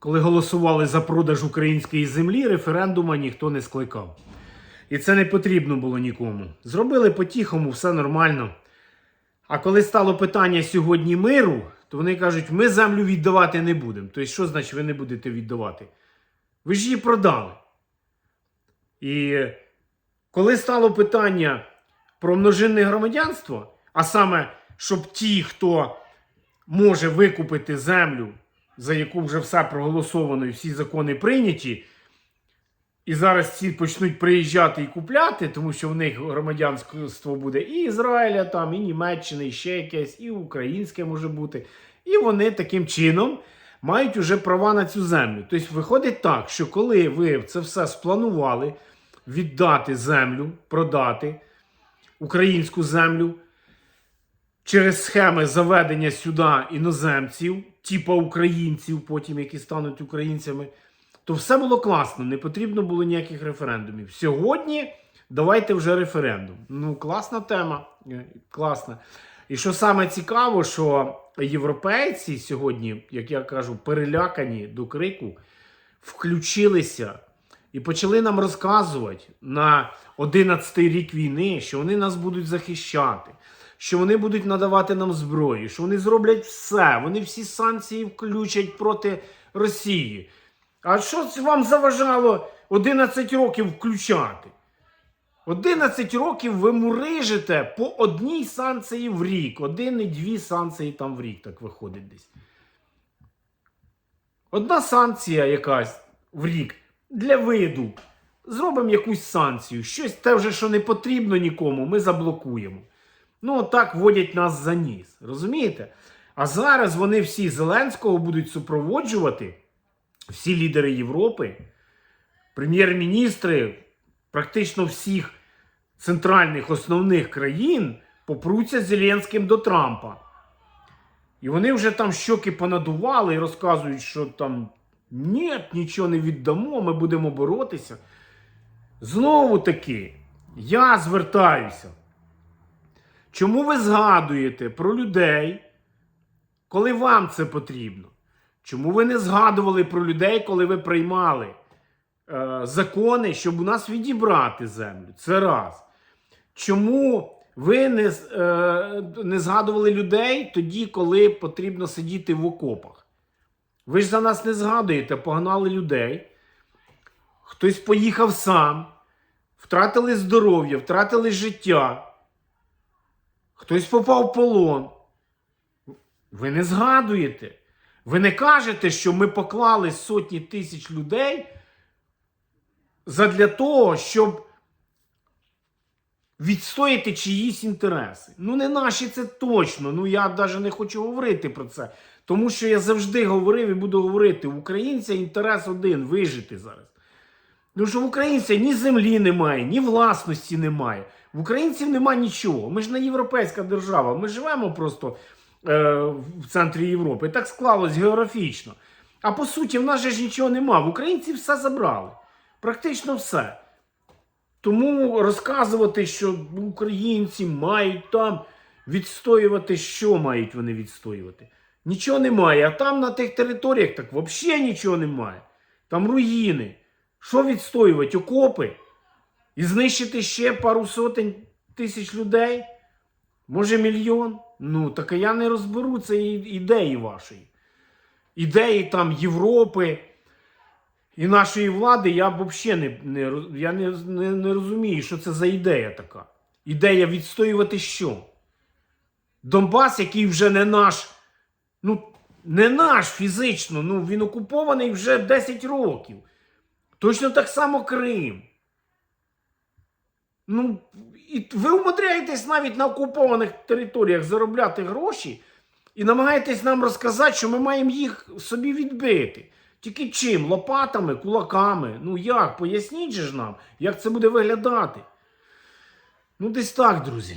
коли голосували за продаж української землі, референдума ніхто не скликав. І це не потрібно було нікому. Зробили по-тихому, все нормально. А коли стало питання сьогодні миру, то вони кажуть, ми землю віддавати не будемо. Тобто, що значить ви не будете віддавати? Ви ж її продали. І коли стало питання про множинне громадянство, а саме, щоб ті, хто може викупити землю, за яку вже все проголосовано і всі закони прийняті, і зараз ці почнуть приїжджати і купляти, тому що в них громадянство буде і Ізраїля, там, і Німеччини, і ще якесь, і українське може бути. І вони таким чином мають уже права на цю землю. Тобто виходить так, що коли ви це все спланували віддати землю, продати українську землю через схеми заведення сюди іноземців, типа українців, потім які стануть українцями, то все було класно, не потрібно було ніяких референдумів. Сьогодні давайте вже референдум. Ну, класна тема. е, Класна. І що саме цікаво, що європейці сьогодні, як я кажу, перелякані до крику, включилися і почали нам розказувати на 11-й рік війни, що вони нас будуть захищати, що вони будуть надавати нам зброю, що вони зроблять все, вони всі санкції включать проти Росії. А що вам заважало 11 років включати? 11 років ви мурижите по одній санкції в рік. Один і дві санкції там в рік так виходить десь. Одна санкція якась в рік для виду. Зробимо якусь санкцію. Щось те вже, що не потрібно нікому, ми заблокуємо. Ну, так водять нас за ніс. Розумієте? А зараз вони всі Зеленського будуть супроводжувати, всі лідери Європи, прем'єр-міністри практично всіх центральних основних країн попруться з Зеленським до Трампа. І вони вже там щоки понадували і розказують, що там ні, нічого не віддамо, ми будемо боротися. Знову таки, я звертаюся. Чому ви згадуєте про людей, коли вам це потрібно? Чому ви не згадували про людей, коли ви приймали е, закони, щоб у нас відібрати землю? Це раз. Чому ви не, е, не згадували людей тоді, коли потрібно сидіти в окопах? Ви ж за нас не згадуєте, погнали людей. Хтось поїхав сам, втратили здоров'я, втратили життя. Хтось попав в полон. Ви не згадуєте. Ви не кажете, що ми поклали сотні тисяч людей задля того, щоб відстояти чиїсь інтереси. Ну, не наші це точно. Ну, я навіть не хочу говорити про це. Тому що я завжди говорив і буду говорити: у українця інтерес один вижити зараз. Тому що в українця ні землі немає, ні власності немає. В українців немає нічого. Ми ж не європейська держава. Ми живемо просто е, в центрі Європи. Так склалось географічно. А по суті, в нас же ж нічого нема. В українців все забрали. Практично все. Тому розказувати, що українці мають там відстоювати, що мають вони відстоювати. Нічого немає. А там на тих територіях так взагалі нічого немає. Там руїни. Що відстоювати? Окопи? І знищити ще пару сотень тисяч людей? Може мільйон? Ну, так я не розберу це ідеї вашої. Ідеї там Європи і нашої влади я взагалі не, не, я не, не, не розумію, що це за ідея така. Ідея відстоювати що? Донбас, який вже не наш, ну, не наш фізично, ну він окупований вже 10 років. Точно так само Крим. Ну, і ви умудряєтесь навіть на окупованих територіях заробляти гроші і намагаєтесь нам розказати, що ми маємо їх собі відбити. Тільки чим? Лопатами, кулаками. Ну як? Поясніть же ж нам, як це буде виглядати. Ну, десь так, друзі.